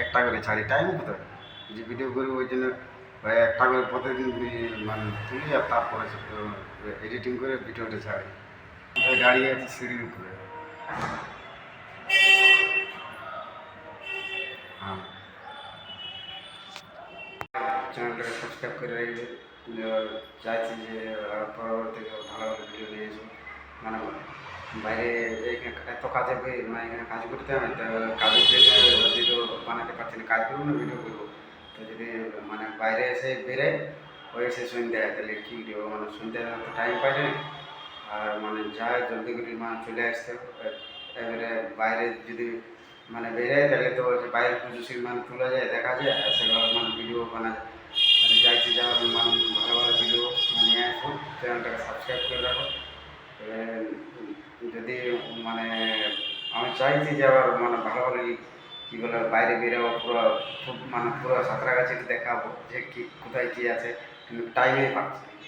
একটা করে ছাড়ি টাইম কোথায় যে ভিডিও করি ওই জন্য একটা করে প্রতিদিন মানে তুলি আর তারপরে এডিটিং করে ভিডিওটা ছাড়ি। দাঁড়িয়ে আছি সিঁড়ির উপরে। হ্যাঁ। চ্যানেলটাকে সাবস্ক্রাইব করে রাখবে। চাইছি যে আহ, পরবর্তীতে ভালো ভালো ভিডিও নিয়ে আসব মানে বাইরে এত কাজে মানে এখানে কাজ করতে হয় কাজের জন্য ভিডিও বানাতে পারছি না কাজ করবো না ভিডিও করবো তো যদি মানে বাইরে এসে বেরে ওই এসে সন্ধ্যে তাহলে কী ভিডিও মানে সন্ধ্যে তো টাইম পাই না আর মানে যায় জলদি করে মানে চলে আসতে হবে। এবারে বাইরে যদি মানে বেরে তাহলে তো ওই যে বাইরের পুজো সিন মানে তোলা যায় দেখা যায় আর সেগুলো মানে ভিডিও বানা যায় মানে যাইতে যাওয়ার মানে ভালো ভালো ভিডিও নিয়ে আসবো চ্যানেলটাকে সাবস্ক্রাইব করে রাখো এবারে যদি মানে আমি চাইছি যে আবার মানে ভালো ভালো বলে বাইরে বেরোবো, পুরো মানে পুরো সাঁতরাগাছিকে দেখাবো যে কি কোথায় কী আছে, কিন্তু টাইমে পাচ্ছি।